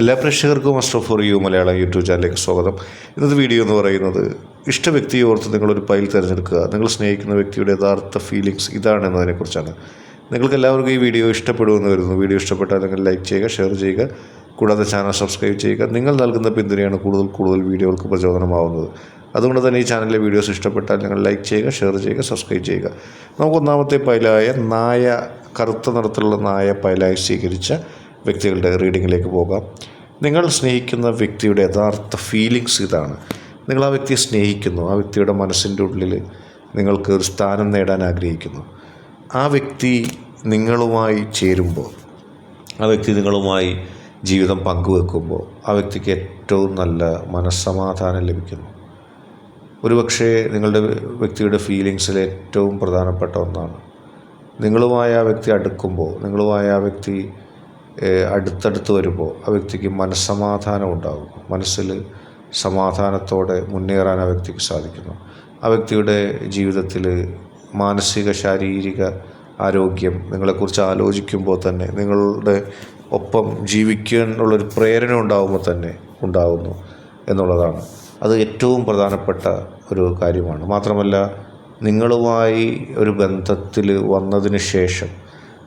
എല്ലാ പ്രേക്ഷകർക്കും muster for you Malayalam YouTube ചാനലിലേക്ക് സ്വാഗതം. ഇന്നത്തെ വീഡിയോ എന്ന് പറയുന്നത് ഇഷ്ട വ്യക്തിയെ ഓർത്ത് നിങ്ങളൊരു ഫയൽ തിരഞ്ഞെടുക്കുക. നിങ്ങൾ സ്നേഹിക്കുന്ന വ്യക്തിയുടെ യഥാർത്ഥ ഫീലിങ്സ് ഇതാണെന്നതിനെക്കുറിച്ചാണ്. നിങ്ങൾക്ക് എല്ലാവർക്കും ഈ വീഡിയോ ഇഷ്ടപ്പെടുമെന്ന് വരുന്നു വീഡിയോ ഇഷ്ടപ്പെട്ടാൽ നിങ്ങൾ ലൈക്ക് ചെയ്യുക ഷെയർ ചെയ്യുക. കൂടാതെ ചാനൽ സബ്സ്ക്രൈബ് ചെയ്യുക. നിങ്ങൾ നൽകുന്ന പിന്തുണയാണ് കൂടുതൽ കൂടുതൽ വീഡിയോകൾക്ക് പ്രചോദനമാവുന്നത്. അതുകൊണ്ട് തന്നെ ഈ ചാനലിലെ വീഡിയോസ് ഇഷ്ടപ്പെട്ടാൽ നിങ്ങൾ ലൈക്ക് ചെയ്യുക ഷെയർ ചെയ്യുക സബ്സ്ക്രൈബ് ചെയ്യുക. നമുക്ക് ഒന്നാമത്തെ പൈലായ നായ കറുത്ത നിറത്തിലുള്ള നായ പൈലായി സ്വീകരിച്ച വ്യക്തികളുടെ റീഡിങ്ങിലേക്ക് പോകാം. നിങ്ങൾ സ്നേഹിക്കുന്ന വ്യക്തിയുടെ യഥാർത്ഥ ഫീലിങ്സ് ഇതാണ്. നിങ്ങൾ ആ വ്യക്തിയെ സ്നേഹിക്കുന്നു. ആ വ്യക്തിയുടെ മനസ്സിന്റെ ഉള്ളിൽ നിങ്ങൾക്ക് ഒരു സ്ഥാനം നേടാൻ ആഗ്രഹിക്കുന്നു. ആ വ്യക്തി നിങ്ങളുമായി ചേരുമ്പോൾ ആ വ്യക്തി നിങ്ങളുമായി ജീവിതം പങ്കുവെക്കുമ്പോൾ ആ വ്യക്തിക്ക് ഏറ്റവും നല്ല മനസ്സമാധാനം ലഭിക്കുന്നു. ഒരുപക്ഷേ നിങ്ങളുടെ വ്യക്തിയുടെ ഫീലിങ്സിൽ ഏറ്റവും പ്രധാനപ്പെട്ട ഒന്നാണ്. നിങ്ങളുമായ ആ വ്യക്തി അടുക്കുമ്പോൾ നിങ്ങളുമായ ആ വ്യക്തി അടുത്തടുത്ത് വരുമ്പോൾ ആ വ്യക്തിക്ക് മനസ്സമാധാനം ഉണ്ടാകും. മനസ്സിൽ സമാധാനത്തോടെ മുന്നേറാൻ ആ വ്യക്തിക്ക് സാധിക്കുന്നു. ആ വ്യക്തിയുടെ ജീവിതത്തിൽ മാനസിക ശാരീരിക ആരോഗ്യം നിങ്ങളെക്കുറിച്ച് ആലോചിക്കുമ്പോൾ തന്നെ നിങ്ങളുടെ ഒപ്പം ജീവിക്കാനുള്ളൊരു പ്രേരണ ഉണ്ടാകുമ്പോൾ തന്നെ ഉണ്ടാകുന്നു എന്നുള്ളതാണ്. അത് ഏറ്റവും പ്രധാനപ്പെട്ട ഒരു കാര്യമാണ്. മാത്രമല്ല നിങ്ങളുമായി ഒരു ബന്ധത്തിൽ വന്നതിന് ശേഷം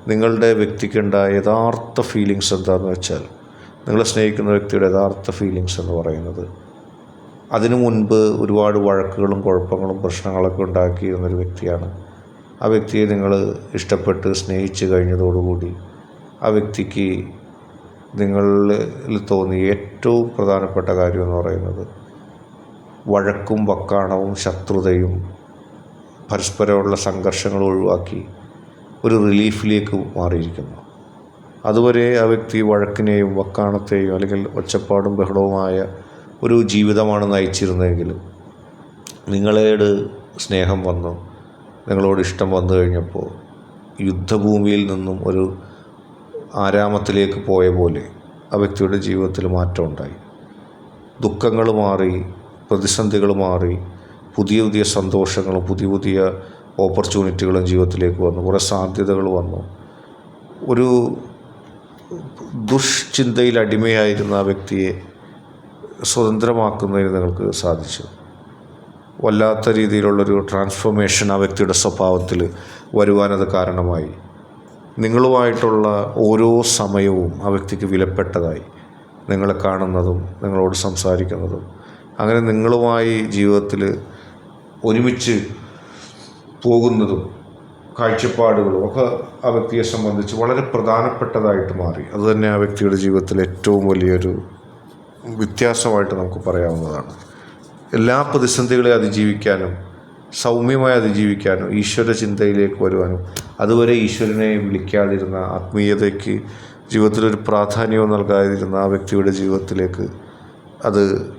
നിങ്ങളുടെ വ്യക്തിക്കുണ്ടായ യഥാർത്ഥ ഫീലിങ്സ് എന്താണെന്ന് വെച്ചാൽ നിങ്ങളെ സ്നേഹിക്കുന്ന വ്യക്തിയുടെ യഥാർത്ഥ ഫീലിങ്സ് എന്ന് പറയുന്നത് അതിനു മുൻപ് ഒരുപാട് വഴക്കുകളും കുഴപ്പങ്ങളും പ്രശ്നങ്ങളൊക്കെ ഉണ്ടാക്കിയിരുന്നൊരു വ്യക്തിയാണ്. ആ വ്യക്തിയെ നിങ്ങൾ ഇഷ്ടപ്പെട്ട് സ്നേഹിച്ച് കഴിഞ്ഞതോടുകൂടി ആ വ്യക്തിക്ക് നിങ്ങളിൽ തോന്നിയ ഏറ്റവും പ്രധാനപ്പെട്ട കാര്യം എന്ന് പറയുന്നത് വഴക്കും വക്കാണവും ശത്രുതയും പരസ്പരമുള്ള സംഘർഷങ്ങൾ ഒഴിവാക്കി ഒരു റിലീഫിലേക്ക് മാറിയിരിക്കുന്നു. അതുവരെ ആ വ്യക്തി വഴക്കിനെയും വക്കാണത്തെയും അല്ലെങ്കിൽ ഒച്ചപ്പാടും ബഹളവുമായ ഒരു ജീവിതമാണ് നയിച്ചിരുന്നതെങ്കിൽ നിങ്ങളോട് സ്നേഹം വന്നു നിങ്ങളോട് ഇഷ്ടം വന്നു കഴിഞ്ഞപ്പോൾ യുദ്ധഭൂമിയിൽ നിന്നും ഒരു ആരാമത്തിലേക്ക് പോയ പോലെ ആ വ്യക്തിയുടെ ജീവിതത്തിൽ മാറ്റം ഉണ്ടായി. ദുഃഖങ്ങൾ മാറി പ്രതിസന്ധികൾ മാറി പുതിയ പുതിയ സന്തോഷങ്ങളും പുതിയ പുതിയ ഓപ്പർച്യൂണിറ്റികളും ജീവിതത്തിലേക്ക് വന്നു. കുറേ സാധ്യതകൾ വന്നു. ഒരു ദുഷ്ചിന്തയിൽ അടിമയായിരുന്ന ആ വ്യക്തിയെ സ്വതന്ത്രമാക്കുന്നതിന് നിങ്ങൾക്ക് സാധിച്ചു. വല്ലാത്ത രീതിയിലുള്ളൊരു ട്രാൻസ്ഫോർമേഷൻ ആ വ്യക്തിയുടെ സ്വഭാവത്തിൽ വരുവാനത് കാരണമായി. നിങ്ങളുമായിട്ടുള്ള ഓരോ സമയവും ആ വ്യക്തിക്ക് വിലപ്പെട്ടതായി. നിങ്ങളെ കാണുന്നതും നിങ്ങളോട് സംസാരിക്കുന്നതും. അങ്ങനെ നിങ്ങളുമായി ജീവിതത്തിൽ ഒരുമിച്ച് പോകുന്നതും കാഴ്ചപ്പാടുകളും ഒക്കെ ആ വ്യക്തിയെ സംബന്ധിച്ച് വളരെ പ്രധാനപ്പെട്ടതായിട്ട് മാറി. അതുതന്നെ ആ വ്യക്തിയുടെ ജീവിതത്തിൽ ഏറ്റവും വലിയൊരു വ്യത്യാസമായിട്ട് നമുക്ക് പറയാവുന്നതാണ്. എല്ലാ പ്രതിസന്ധികളെ അതിജീവിക്കാനും സൗമ്യമായി അതിജീവിക്കാനും ഈശ്വര ചിന്തയിലേക്ക് വരുവാനും അതുവരെ ഈശ്വരനെ വിളിക്കാതിരുന്ന ആത്മീയതയ്ക്ക് ജീവിതത്തിലൊരു പ്രാധാന്യവും നൽകാതിരുന്ന ആ വ്യക്തിയുടെ ജീവിതത്തിലേക്ക് അത്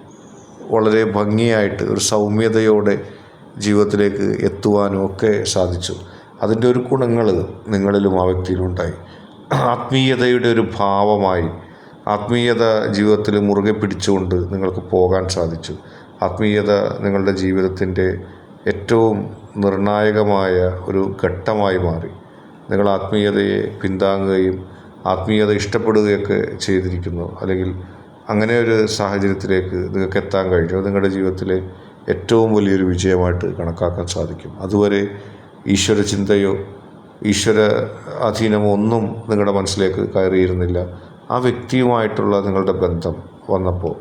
വളരെ ഭംഗിയായിട്ട് ഒരു സൗമ്യതയോടെ ജീവിതത്തിലേക്ക് എത്തുവാനും ഒക്കെ സാധിച്ചു. അതിന്റെ ഒരു ഗുണങ്ങൾ നിങ്ങളിലും ആ വ്യക്തിയിലുണ്ടായി. ആത്മീയതയുടെ ഒരു ഭാവമായി ആത്മീയത ജീവിതത്തിൽ മുറുകെ പിടിച്ചുകൊണ്ട് നിങ്ങൾക്ക് പോകാൻ സാധിച്ചു. ആത്മീയത നിങ്ങളുടെ ജീവിതത്തിന്റെ ഏറ്റവും നിർണായകമായ ഒരു ഘട്ടമായി മാറി. നിങ്ങൾ ആത്മീയതയെ പിന്താങ്ങുകയും ആത്മീയത ഇഷ്ടപ്പെടുകയൊക്കെ ചെയ്തിരിക്കുന്നു. അല്ലെങ്കിൽ അങ്ങനെ ഒരു സാഹചര്യത്തിലേക്ക് നിങ്ങൾക്ക് എത്താൻ കഴിഞ്ഞു. നിങ്ങളുടെ ജീവിതത്തിലെ ഏറ്റവും വലിയൊരു വിജയമായിട്ട് കണക്കാക്കാൻ സാധിക്കും. അതുവരെ ഈശ്വര ചിന്തയോ ഈശ്വര അധീനമോ ഒന്നും നിങ്ങളുടെ മനസ്സിലേക്ക് കയറിയിരുന്നില്ല. ആ വ്യക്തിയുമായിട്ടുള്ള നിങ്ങളുടെ ബന്ധം വന്നപ്പോൾ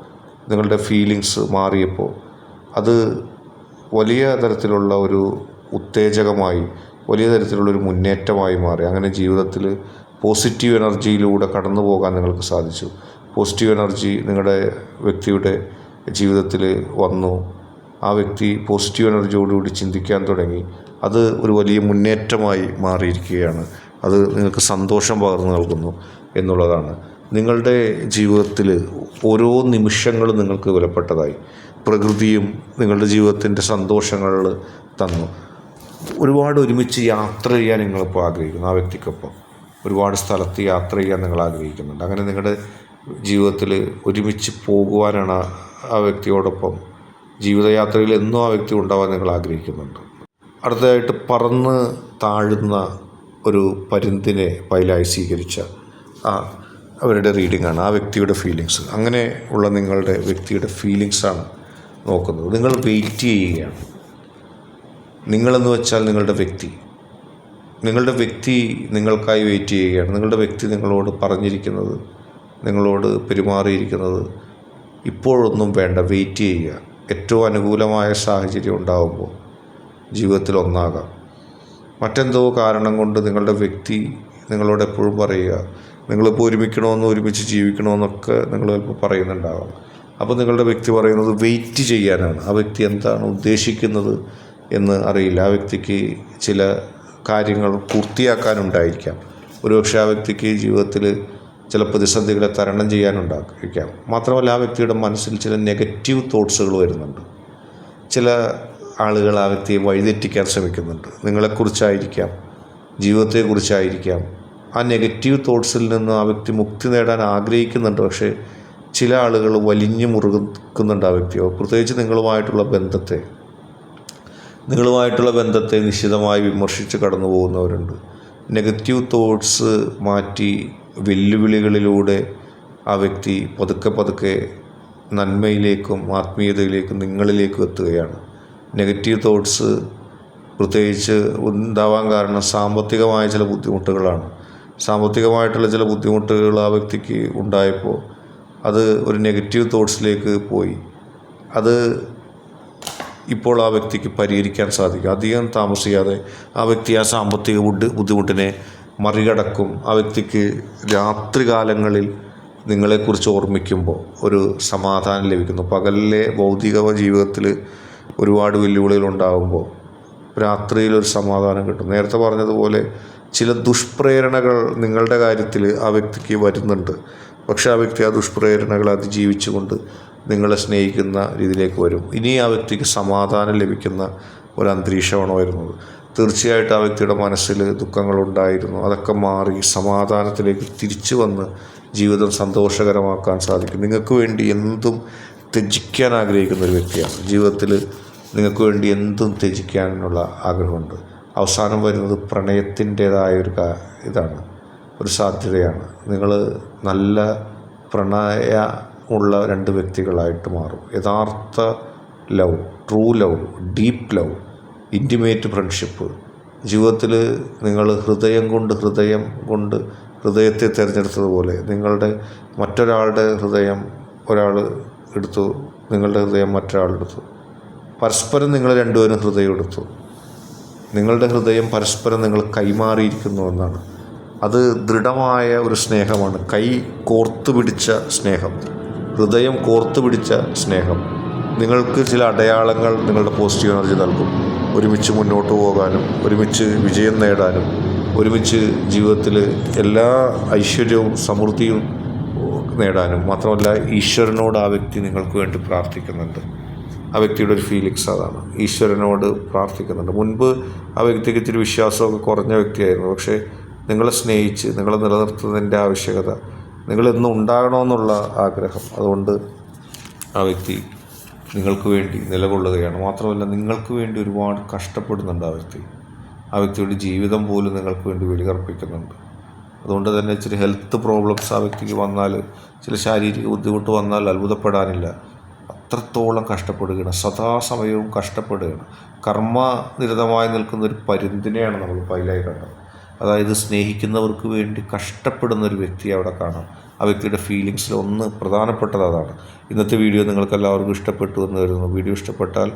നിങ്ങളുടെ ഫീലിങ്സ് മാറിയപ്പോൾ അത് വലിയ തരത്തിലുള്ള ഒരു ഉത്തേജകമായി വലിയ തരത്തിലുള്ളൊരു മുന്നേറ്റമായി മാറി. അങ്ങനെ ജീവിതത്തിൽ പോസിറ്റീവ് എനർജിയിലൂടെ കടന്നു പോകാൻ നിങ്ങൾക്ക് സാധിച്ചു. പോസിറ്റീവ് എനർജി നിങ്ങളുടെ വ്യക്തിയുടെ ജീവിതത്തിൽ വന്നു. ആ വ്യക്തി പോസിറ്റീവ് എനർജിയോടുകൂടി ചിന്തിക്കാൻ തുടങ്ങി. അത് ഒരു വലിയ മുന്നേറ്റമായി മാറിയിരിക്കുകയാണ്. അത് നിങ്ങൾക്ക് സന്തോഷം പകർന്നു നൽകുന്നു എന്നുള്ളതാണ്. നിങ്ങളുടെ ജീവിതത്തിൽ ഓരോ നിമിഷങ്ങളും നിങ്ങൾക്ക് വിലപ്പെട്ടതായി. പ്രകൃതിയും നിങ്ങളുടെ ജീവിതത്തിന്റെ സന്തോഷങ്ങൾ തന്നു. ഒരുപാട് ഒരുമിച്ച് യാത്ര ചെയ്യാൻ നിങ്ങളിപ്പോൾ ആഗ്രഹിക്കുന്നു ആ വ്യക്തിക്കൊപ്പം. ഒരുപാട് സ്ഥലത്ത് യാത്ര ചെയ്യാൻ നിങ്ങൾ ആഗ്രഹിക്കുന്നുണ്ട്. അങ്ങനെ നിങ്ങളുടെ ജീവിതത്തിൽ ഒരുമിച്ച് പോകുവാനാണ് ആ- വ്യക്തിയോടൊപ്പം ജീവിതയാത്രയിൽ എന്നും ആ വ്യക്തി ഉണ്ടാവാൻ ഞങ്ങൾ ആഗ്രഹിക്കുന്നുണ്ട്. അടുത്തതായിട്ട് പറന്ന് താഴുന്ന ഒരു പരുന്തിനെ പൈലായി സ്വീകരിച്ച ആ അവരുടെ റീഡിംഗ് ആണ് ആ വ്യക്തിയുടെ ഫീലിങ്സ്. അങ്ങനെ ഉള്ള നിങ്ങളുടെ വ്യക്തിയുടെ ഫീലിങ്സാണ് നോക്കുന്നത്. നിങ്ങൾ വെയിറ്റ് ചെയ്യുകയാണ്. നിങ്ങളെന്ന് വെച്ചാൽ നിങ്ങളുടെ വ്യക്തി. നിങ്ങളുടെ വ്യക്തി നിങ്ങൾക്കായി വെയിറ്റ് ചെയ്യുകയാണ്. നിങ്ങളുടെ വ്യക്തി നിങ്ങളോട് പറഞ്ഞിരിക്കുന്നത് നിങ്ങളോട് പെരുമാറിയിരിക്കുന്നത് ഇപ്പോഴൊന്നും വേണ്ട വെയിറ്റ് ചെയ്യുക. ഏറ്റവും അനുകൂലമായ സാഹചര്യം ഉണ്ടാകുമ്പോൾ ജീവിതത്തിൽ ഒന്നാകാം. മറ്റെന്തോ കാരണം കൊണ്ട് നിങ്ങളുടെ വ്യക്തി നിങ്ങളോട് എപ്പോഴും പറയുക നിങ്ങളിപ്പോൾ ഒരുമിക്കണമെന്ന് ഒരുമിച്ച് ജീവിക്കണമെന്നൊക്കെ നിങ്ങൾ ചിലപ്പോൾ പറയുന്നുണ്ടാകാം അപ്പോൾ നിങ്ങളുടെ വ്യക്തി പറയുന്നത് വെയിറ്റ് ചെയ്യാനാണ്. ആ വ്യക്തി എന്താണ് ഉദ്ദേശിക്കുന്നത് എന്ന് അറിയില്ല. ആ വ്യക്തിക്ക് ചില കാര്യങ്ങൾ പൂർത്തിയാക്കാനുണ്ടായിരിക്കാം. ഒരുപക്ഷെ ആ വ്യക്തിക്ക് ജീവിതത്തിൽ ചില പ്രതിസന്ധികളെ തരണം ചെയ്യാനുണ്ടായിരിക്കാം. മാത്രമല്ല ആ വ്യക്തിയുടെ മനസ്സിൽ ചില നെഗറ്റീവ് തോട്ട്സുകൾ വരുന്നുണ്ട്. ചില ആളുകൾ ആ വ്യക്തിയെ വഴിതെറ്റിക്കാൻ ശ്രമിക്കുന്നുണ്ട്. നിങ്ങളെക്കുറിച്ചായിരിക്കാം ജീവിതത്തെക്കുറിച്ചായിരിക്കാം. ആ നെഗറ്റീവ് തോട്ട്സിൽ നിന്ന് ആ വ്യക്തി മുക്തി നേടാൻ ആഗ്രഹിക്കുന്നുണ്ട്. പക്ഷേ ചില ആളുകൾ വലിഞ്ഞു മുറുകുന്നുണ്ട് ആ വ്യക്തിയോ. പ്രത്യേകിച്ച് നിങ്ങളുമായിട്ടുള്ള ബന്ധത്തെ. നിങ്ങളുമായിട്ടുള്ള ബന്ധത്തെ നിശ്ചിതമായി വിമർശിച്ച് കടന്നു പോകുന്നവരുണ്ട് നെഗറ്റീവ് തോട്ട്സ് മാറ്റി വെല്ലുവിളികളിലൂടെ ആ വ്യക്തി പതുക്കെ പതുക്കെ നന്മയിലേക്കും ആത്മീയതയിലേക്കും നിങ്ങളിലേക്കും എത്തുകയാണ്. നെഗറ്റീവ് തോട്ട്സ് പ്രത്യേകിച്ച് ഉണ്ടാവാൻ കാരണം സാമ്പത്തികമായ ചില ബുദ്ധിമുട്ടുകളാണ്. സാമ്പത്തികമായിട്ടുള്ള ചില ബുദ്ധിമുട്ടുകൾ ആ വ്യക്തിക്ക് ഉണ്ടായപ്പോൾ അത് ഒരു നെഗറ്റീവ് തോട്ട്സിലേക്ക് പോയി. അത് ഇപ്പോൾ ആ വ്യക്തിക്ക് പരിഹരിക്കാൻ സാധിക്കും. അധികം താമസിയാതെ ആ വ്യക്തി ആ സാമ്പത്തിക ബുദ്ധി ബുദ്ധിമുട്ടിനെ മറികടക്കും. ആ വ്യക്തിക്ക് രാത്രികാലങ്ങളിൽ നിങ്ങളെക്കുറിച്ച് ഓർമ്മിക്കുമ്പോൾ ഒരു സമാധാനം ലഭിക്കുന്നു. പകലിലെ ഭൗതിക ജീവിതത്തിൽ ഒരുപാട് വെല്ലുവിളികൾ ഉണ്ടാകുമ്പോൾ രാത്രിയിൽ ഒരു സമാധാനം കിട്ടും നേരത്തെ പറഞ്ഞതുപോലെ ചില ദുഷ്പ്രേരണകൾ നിങ്ങളുടെ കാര്യത്തിൽ ആ വ്യക്തിക്ക് വരുന്നുണ്ട്. പക്ഷേ ആ വ്യക്തി ആ ദുഷ്പ്രേരണകൾ അതിജീവിച്ചുകൊണ്ട് നിങ്ങളെ സ്നേഹിക്കുന്ന രീതിയിലേക്ക് വരും. ഇനി ആ വ്യക്തിക്ക് സമാധാനം ലഭിക്കുന്ന ഒരു അന്തരീക്ഷമാണ് വരുന്നത്. തീർച്ചയായിട്ടും ആ വ്യക്തിയുടെ മനസ്സിൽ ദുഃഖങ്ങളുണ്ടായിരുന്നു. അതൊക്കെ മാറി സമാധാനത്തിലേക്ക് തിരിച്ചു വന്ന് ജീവിതം സന്തോഷകരമാക്കാൻ സാധിക്കും. നിങ്ങൾക്ക് വേണ്ടി എന്തും ത്യജിക്കാൻ ആഗ്രഹിക്കുന്ന ഒരു വ്യക്തിയാണ്. ജീവിതത്തിൽ നിങ്ങൾക്ക് വേണ്ടി എന്തും ത്യജിക്കാനുള്ള ആഗ്രഹമുണ്ട്. അവസാനം വരുന്നത് പ്രണയത്തിന്റേതായ ഒരു ഇതാണ്. ഒരു സാധ്യതയാണ്. നിങ്ങൾ നല്ല പ്രണയ ഉള്ള രണ്ട് വ്യക്തികളായിട്ട് മാറും. യഥാർത്ഥ love true love deep love intimate friendship ജീവിതത്തിൽ നിങ്ങൾ ഹൃദയം കൊണ്ട് ഹൃദയം കൊണ്ട് ഹൃദയത്തെ തിരഞ്ഞെടുത്തതുപോലെ നിങ്ങളുടെ മറ്റൊരാളുടെ ഹൃദയം ഒരാൾ എടുത്തു നിങ്ങളുടെ ഹൃദയം മറ്റൊരാളെടുത്തു പരസ്പരം നിങ്ങൾ രണ്ടുപേരും ഹൃദയം എടുത്തു. നിങ്ങളുടെ ഹൃദയം പരസ്പരം നിങ്ങൾ കൈമാറിയിരിക്കുന്നു എന്നാണ്. അത് ദൃഢമായ ഒരു സ്നേഹമാണ്. കൈ കോർത്തു പിടിച്ച സ്നേഹം. ഹൃദയം കോർത്തു പിടിച്ച സ്നേഹം. നിങ്ങൾക്ക് ചില അടയാളങ്ങൾ നിങ്ങളുടെ പോസിറ്റീവ് എനർജി നൽകും. ഒരുമിച്ച് മുന്നോട്ട് പോകാനും ഒരുമിച്ച് വിജയം നേടാനും ഒരുമിച്ച് ജീവിതത്തിൽ എല്ലാ ഐശ്വര്യവും സമൃദ്ധിയും നേടാനും മാത്രമല്ല ഈശ്വരനോട് ആ വ്യക്തി നിങ്ങൾക്ക് വേണ്ടി പ്രാർത്ഥിക്കുന്നുണ്ട്. ആ വ്യക്തിയുടെ ഒരു ഫീലിങ്സ് അതാണ്. ഈശ്വരനോട് പ്രാർത്ഥിക്കുന്നുണ്ട്. മുൻപ് ആ വ്യക്തിക്ക് ഇത്തിരി വിശ്വാസമൊക്കെ കുറഞ്ഞ വ്യക്തിയായിരുന്നു. പക്ഷേ നിങ്ങളെ സ്നേഹിച്ച് നിങ്ങളെ നിലനിർത്തുന്നതിന്റെ ആവശ്യകത നിങ്ങളെന്നും ഉണ്ടാകണമെന്നുള്ള ആഗ്രഹം. അതുകൊണ്ട് ആ വ്യക്തി നിങ്ങൾക്ക് വേണ്ടി നിലകൊള്ളുകയാണ്. മാത്രമല്ല നിങ്ങൾക്ക് വേണ്ടി ഒരുപാട് കഷ്ടപ്പെടുന്നുണ്ട് ആ വ്യക്തി. ആ വ്യക്തിയുടെ ജീവിതം പോലും നിങ്ങൾക്ക് വേണ്ടി വെടികർപ്പിക്കുന്നുണ്ട് അതുകൊണ്ട് തന്നെ ഇച്ചിരി ഹെൽത്ത് പ്രോബ്ലംസ് ആ വ്യക്തിക്ക് വന്നാൽ ചില ശാരീരിക ബുദ്ധിമുട്ട് വന്നാൽ അത്ഭുതപ്പെടാനില്ല. അത്രത്തോളം കഷ്ടപ്പെടുകയാണ്. സദാസമയവും കഷ്ടപ്പെടുകയാണ്. കർമ്മനിരതമായി നിൽക്കുന്ന ഒരു പരുന്തിനെയാണ് നമ്മൾ പൈലായി കണ്ടത്. അതായത് സ്നേഹിക്കുന്നവർക്ക് വേണ്ടി കഷ്ടപ്പെടുന്ന ഒരു വ്യക്തിയെ അവിടെ കാണാം. ആ വ്യക്തിയുടെ ഫീലിങ്സിൽ ഒന്ന് പ്രധാനപ്പെട്ടത് അതാണ്. ഇന്നത്തെ വീഡിയോ നിങ്ങൾക്ക് എല്ലാവർക്കും ഇഷ്ടപ്പെട്ടു എന്ന് കരുതുന്നു. വീഡിയോ ഇഷ്ടപ്പെട്ടാൽ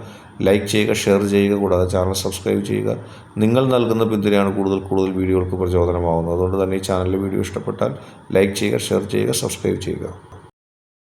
ലൈക്ക് ചെയ്യുക ഷെയർ ചെയ്യുക കൂടാതെ ചാനൽ സബ്സ്ക്രൈബ് ചെയ്യുക. നിങ്ങൾ നൽകുന്ന പിന്തുണയാണ് കൂടുതൽ കൂടുതൽ വീഡിയോകൾക്ക് പ്രചോദനമാകുന്നത് അതുകൊണ്ട് തന്നെ ഈ ചാനലിലെ വീഡിയോ ഇഷ്ടപ്പെട്ടാൽ ലൈക്ക് ചെയ്യുക ഷെയർ ചെയ്യുക സബ്സ്ക്രൈബ് ചെയ്യുക.